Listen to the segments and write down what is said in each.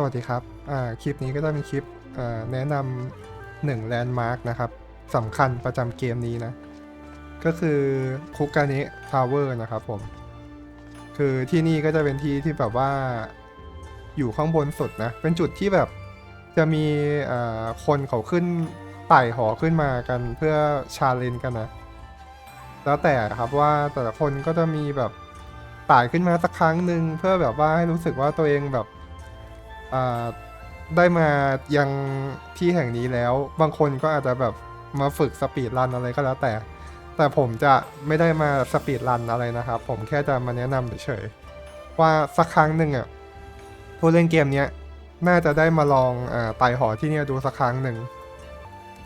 สวัสดีครับคลิปนี้ก็จะมีคลิปแนะนำหนึ่งแลนด์มาร์กนะครับสำคัญประจำเกมนี้นะ ก็คือคุกกาเนะทาวเวอร์นะครับผม คือที่นี่ก็จะเป็นที่ที่แบบว่าอยู่ข้างบนสุดนะ เป็นจุดที่แบบจะมีคนเขาขึ้นไต่หอขึ้นมากันเพื่อชาเลนจ์กันนะ แล้วแต่ครับว่าแต่ละคนก็จะมีแบบไต่ขึ้นมาสักครั้งหนึ่งเพื่อแบบว่าให้รู้สึกว่าตัวเองแบบ ได้มายังที่แห่งนี้แล้ว บางคนก็อาจจะแบบมาฝึกสปีดรันอะไรก็แล้วแต่ แต่ผมจะไม่ได้มาสปีดรันอะไรนะครับ ผมแค่จะมาแนะนำเฉยๆว่าสักครั้งหนึ่งอะผู้เล่นเกมเนี้ยน่าจะได้มาลองอาไต่หอที่นี่ดูสักครั้งหนึ่ง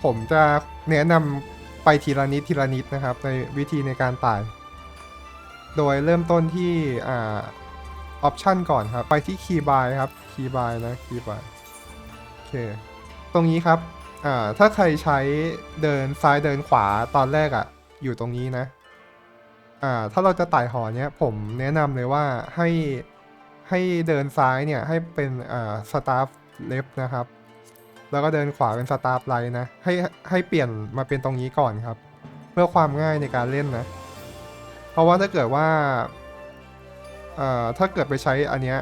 ผมจะแนะนำไปทีละนิดทีละนิดนะครับ ในวิธีในการไต่โดยเริ่มต้นที่ ออปชันก่อนครับ ไปที่คีย์บายครับคีย์บายนะคีย์บายโอเค ตรงนี้ครับอ่าถ้าใครใช้เดินซ้ายเดินขวาตอนแรกอะ่ะ อยู่ตรงนี้นะอ่าถ้าเราจะไต่หอเนี้ยผมแนะนำเลยว่าให้ให้เดินซ้ายเนี่ยให้เป็นอ่าสตาฟเลฟนะครับ แล้วก็เดินขวาเป็นสตาฟไลท์นะ ให้ให้เปลี่ยนมาเป็นตรงนี้ก่อนครับ เพื่อความง่ายในการเล่นนะ เพราะว่าถ้าเกิดว่า ถ้าเกิดไปใช้อันเนี้ย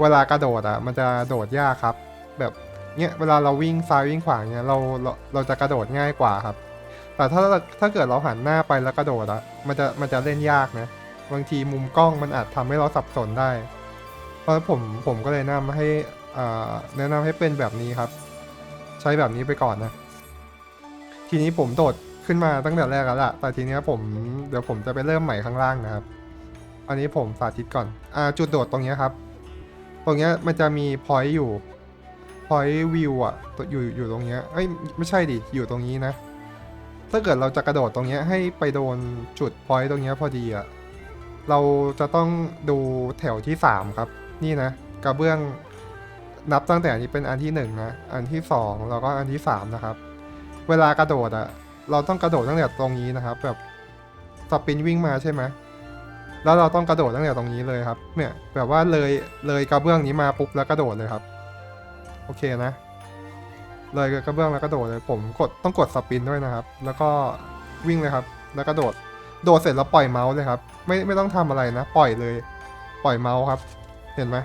เวลากระโดดอะมันจะโดดยากครับ แบบเนี้ยเวลาเราวิ่งซ้ายวิ่งขวาเนี้ยเราเราเราจะกระโดดง่ายกว่าครับ แต่ถ้าถ้าเกิดเราหันหน้าไปแล้วกระโดดอะมันจะมันจะเล่นยากนะบางทีมุมกล้องมันอาจทำให้เราสับสนได้ เพราะผมผมก็เลยแนะนำให้อ่าแนะนำให้เป็นแบบนี้ครับ ใช้แบบนี้ไปก่อนนะ ทีนี้ผมโดดขึ้นมาตั้งแต่แรกแล้วล่ะ แต่ทีนี้ผมเดี๋ยวผมจะไปเริ่มใหม่ข้างล่างนะครับ อันนี้ผมสาธิตก่อน อ่า จุดโดดตรงเนี้ยครับ ตรงเนี้ยมันจะมีพอยต์อยู่ พอยต์วิวอะอยู่อยู่ตรงเนี้ยเอ้ย ไม่ใช่ดิ อยู่ตรงนี้นะ ถ้าเกิดเราจะกระโดดตรงเนี้ยให้ไปโดนจุดพอยต์ตรงเนี้ยพอดีอะเราจะต้องดูแถวที่สามครับ นี่นะ กระเบื้องนับตั้งแต่อันนี้เป็นอันที่หนึ่งนะ อันที่สองแล้วก็อันที่สามนะครับ เวลากระโดดอะเราต้องกระโดดตั้งแต่ตรงนี้นะครับ แบบสปินวิ่งมาใช่ไหม แล้วเราต้องกระโดดตั้งแต่ตรงนี้เลยครับ เนี่ยแบบว่าเลยเลยกระเบื้องนี้มาปุ๊บแล้วกระโดดเลยครับ โอเคนะ เลยกระเบื้องแล้วกระโดดเลย ผมกดต้องกดสปินด้วยนะครับ แล้วก็วิ่งเลยครับ แล้วกระโดด โดดเสร็จแล้วปล่อยเมาส์เลยครับ ไม่ไม่ต้องทำอะไรนะ ปล่อยเลย ปล่อยเมาส์ครับ เห็นไหม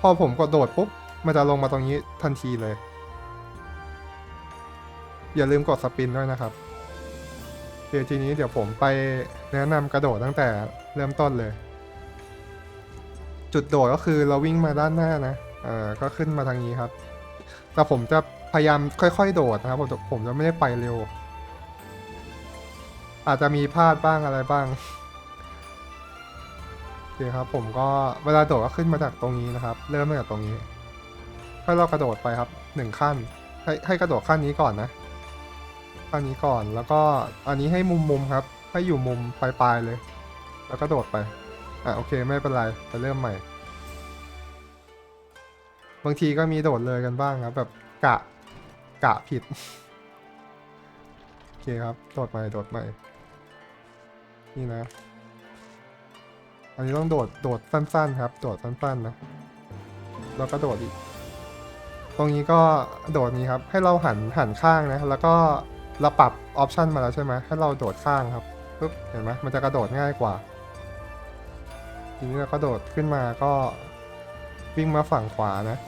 พอผมกดโดดปุ๊บมันจะลงมาตรงนี้ทันทีเลย อย่าลืมกดสปินด้วยนะครับ ดี๋ยวทีนี้เดี๋ยวผมไปแนะนำกระโดดตั้งแต่เริ่มต้นเลย จุดโดดก็คือเราวิ่งมาด้านหน้านะ เออก็ขึ้นมาทางนี้ครับ แต่ผมจะพยายามค่อยๆ โดดนะครับ ผมจะผมจะไม่ได้ไปเร็ว อาจจะมีพลาดบ้างอะไรบ้างโอเคครับ ผมก็เวลาโดดก็ขึ้นมาจากตรงนี้นะครับ เริ่มตั้งแต่ตรงนี้ให้เรากระโดดไปครับหนึ่งขั้น ให้ให้กระโดดขั้นนี้ก่อนนะ อันนี้ก่อน แล้วก็อันนี้ให้มุมมุมครับ ให้อยู่มุมปลายๆเลย แล้วก็โดดไป อะโอเคไม่เป็นไรไปเริ่มใหม่ บางทีก็มีโดดเลยกันบ้างครับ แบบกะกะผิด โอเคครับ โดดใหม่โดดใหม่ นี่นะ อันนี้ต้องโดดโดดสั้น ๆ ครับ โดดสั้นๆนะ แล้วก็โดดอีกตรงนี้ก็โดดนี้ครับ ให้เราหันหันข้างนะ แล้วก็ เราปรับออปชันมาแล้วใช่ไหมให้เราโดดข้างครับปุ๊บเห็นไหมมันจะกระโดดง่ายกว่า ทีนี้เราก็โดดขึ้นมาก็วิ่งมาฝั่งขวานะ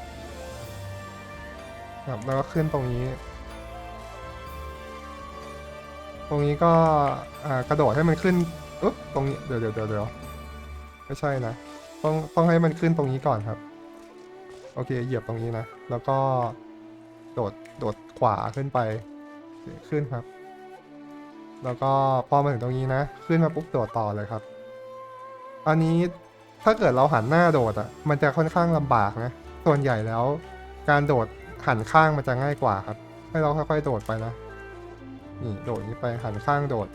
ครับแล้วก็ขึ้นตรงนี้ ตรงนี้ก็กระโดดให้มันขึ้นอุ๊บตรงนี้เดี๋ยวเดี๋ยวเดี๋ยวไม่ใช่นะ ต้องต้องให้มันขึ้นตรงนี้ก่อนครับ โอเคเหยียบตรงนี้นะ แล้วก็โดดโดดขวาขึ้นไป ขึ้นครับ แล้วก็พอมาถึงตรงนี้นะ ขึ้นมาปุ๊บโดดต่อเลยครับ อันนี้ถ้าเกิดเราหันหน้าโดดอะ มันจะค่อนข้างลำบากนะ ส่วนใหญ่แล้ว การโดดหันข้างมันจะง่ายกว่าครับ ให้เราค่อยๆโดดไปนะ นี่โดดนี้ไปหันข้างโดด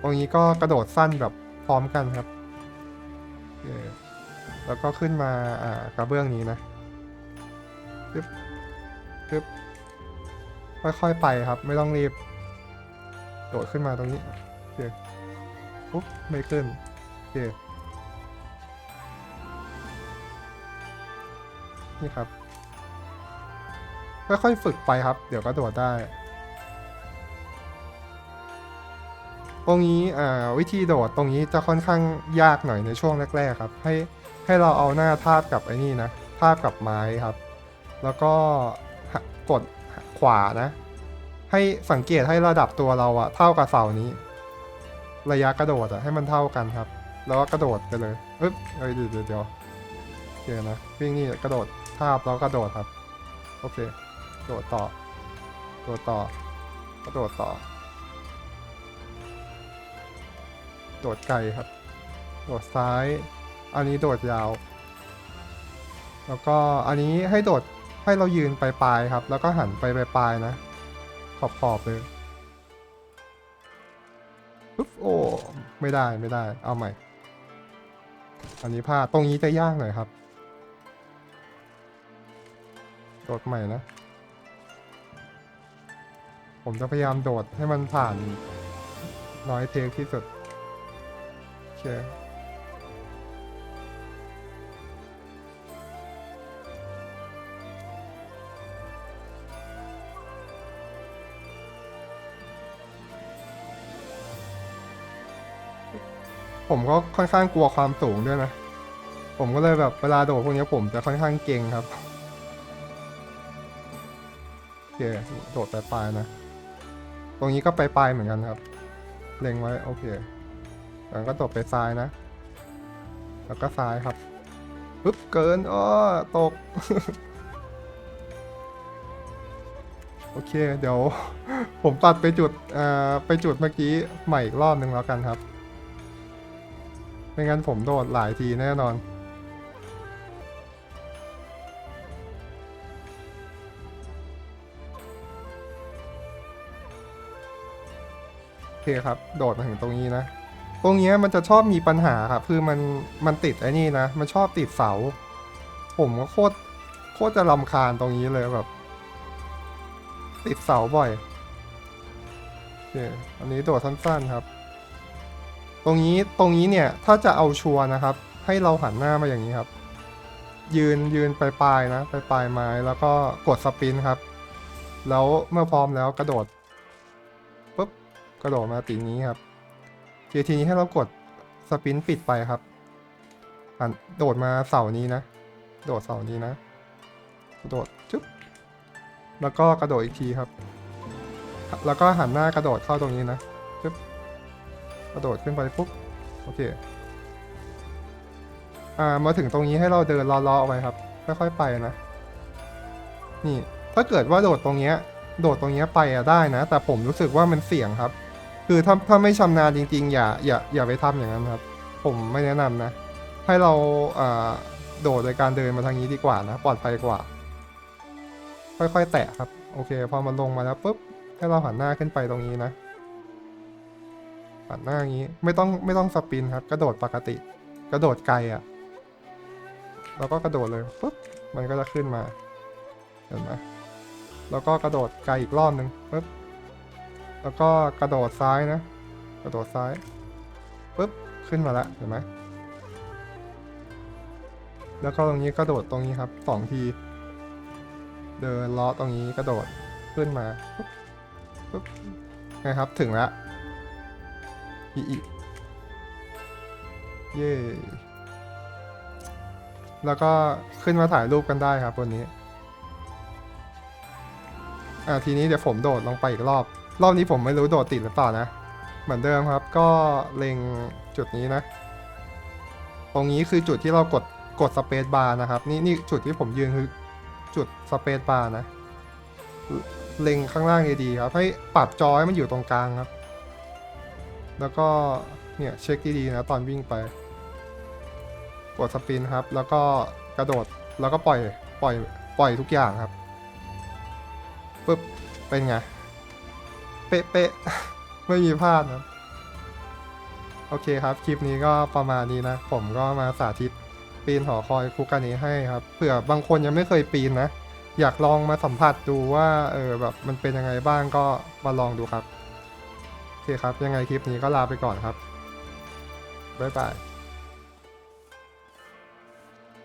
ตรงนี้ก็กระโดดสั้นแบบพร้อมกันครับ แล้วก็ขึ้นมาอ่ากระเบื้องนี้นะปึ๊บปึ๊บ ค่อยๆไปครับ ไม่ต้องรีบ โดดขึ้นมาตรงนี้โอเคปุ๊บไม่ขึ้นโอเคนี่ครับ ค่อยๆฝึกไปครับ เดี๋ยวก็โดดได้ตรงนี้อ่าวิธีโดดตรงนี้จะค่อนข้างยากหน่อยในช่วงแรกๆครับ ให้ให้เราเอาหน้าทาบกับไอ้นี่นะทาบกับไม้ครับ แล้วก็กด ขวานะ ให้สังเกตให้ระดับตัวเราอะเท่ากับเสานี้ ระยะกระโดดอะให้มันเท่ากันครับ แล้วก็กระโดดไปเลยอึ๊บเอ้ยเดี๋ยวเดี๋ยวเดี๋ยวโอเคนะวิ่งนี่กระโดดทาบแล้วกระโดดครับโอเคโดดต่อโดดต่อกระโดดต่อ โดดไกลครับ โดดซ้าย อันนี้โดดยาว แล้วก็อันนี้ให้โดด ให้เรายืนปลายครับ แล้วก็หันไปปลายนะ ขอบขอบๆเลยปุ๊บโอ้ไม่ได้ไม่ได้ เอาใหม่ อันนี้พลาดตรงนี้จะยากหน่อยครับโดดใหม่นะ ผมจะพยายามโดดให้มันผ่านน้อยเทคที่สุดโอเค ผมก็ค่อนข้างกลัวความสูงด้วยนะ ผมก็เลยแบบเวลาโดดพวกนี้ผมจะค่อนข้างเก่งครับโอเคโดดไปปลายๆนะ ตรงนี้ก็ไปปลายๆเหมือนกันครับ เล็งไว้โอเคแล้วก็ตบไปซ้ายนะ แล้วก็ซ้ายครับปึ๊บเกินอ้อตก โอเค เดี๋ยว ผมตัดไปจุด อ่า ไปจุดเมื่อกี้ ใหม่อีกรอบหนึ่งแล้วกันครับ ไม่งั้นผมโดดหลายทีแน่นอน โอเคครับ โดดมาถึงตรงนี้นะ ตรงนี้มันจะชอบมีปัญหาครับ คือมันมันติดไอ้นี่นะ มันชอบติดเสา ผมก็โคตรโคตรจะรำคาญตรงนี้เลยแบบ ติดเสาบ่อยโอเคอันนี้โดดสั้นๆครับ ตรงนี้ตรงนี้เนี่ยถ้าจะเอาชัวร์นะครับ ให้เราหันหน้ามาอย่างนี้ครับ ยืนยืนปลายๆนะปลายๆไม้แล้วก็กดสปินครับ แล้วเมื่อพร้อมแล้วกระโดดปุ๊บกระโดดมาตีนี้ครับทีทีนี้ให้เรากดสปินปิดไปครับหันโดดมาเสานี้นะ โดดเสานี้นะโดดจุ๊บแล้วก็กระโดดอีกทีครับ แล้วก็หันหน้ากระโดดเข้าตรงนี้นะ ระโดดขึ้นไปปุ๊บโอเคอ่ามาถึงตรงนี้ให้เราเดินล้อๆเอาไว้ครับค่อยๆไปนะ นี่ ถ้าเกิดว่าโดดตรงเนี้ย โดดตรงเนี้ยไปอะได้นะ แต่ผมรู้สึกว่ามันเสี่ยงครับ คือถ้าถ้าไม่ชำนาญจริงๆ อย่าอย่าอย่าไปทำอย่างนั้นครับ ผมไม่แนะนำนะ ให้เราอ่าโดดโดยการเดินมาทางนี้ดีกว่านะปลอดภัยกว่า ค่อยๆ แตะครับ โอเค พอมันลงมาแล้วปุ๊บให้เราหันหน้าขึ้นไปตรงนี้นะ หันหน้าอย่างนี้ ไม่ต้องไม่ต้องสปินครับ กระโดดปกติ กระโดดไกลอะ่ะแล้วก็กระโดดเลยปุ๊บมันก็จะขึ้นมาเห็นไหมแล้วก็กระโดดไกลอีกรอบหนึ่งปุ๊บแล้วก็กระโดดซ้ายนะ กระโดดซ้ายปุ๊บขึ้นมาแล้วเห็นไหมแล้วก็ตรงนี้กระโดดตรงนี้ครับสองที เดินเลาะตรงนี้กระโดดขึ้นมาปุ๊บปุ๊บนะครับถึงแล้ว อีอีเย่แล้วก็ขึ้นมาถ่ายรูปกันได้ครับบนนี้ อ่าทีนี้เดี๋ยวผมโดดลงไปอีกรอบ รอบนี้ผมไม่รู้โดดติดหรือเปล่านะ เหมือนเดิมครับ ก็เล็งจุดนี้นะ ตรงนี้คือจุดที่เรากดกดสเปซบาร์นะครับ นี่นี่จุดที่ผมยืนคือจุดสเปซบาร์นะ เล็งข้างล่างดีๆครับ ให้ปรับจอให้มันอยู่ตรงกลางครับ แล้วก็เนี่ยเช็คดีๆนะตอนวิ่งไป กดสปินครับ แล้วก็กระโดดแล้วก็ปล่อยปล่อยปล่อยทุกอย่างครับปึ๊บเป็นไง เป๊ะเป๊ะไม่มีพลาดนะโอเคครับ คลิปนี้ก็ประมาณนี้นะ ผมก็มาสาธิตปีนหอคอยคุกันนี้ให้ครับเผื่อบางคนยังไม่เคยปีนนะ อยากลองมาสัมผัสดูว่าเออแบบมันเป็นยังไงบ้างก็มาลองดูครับ เคครับ ยังไงคลิปนี้ก็ลาไปก่อนครับ บ๊ายบาย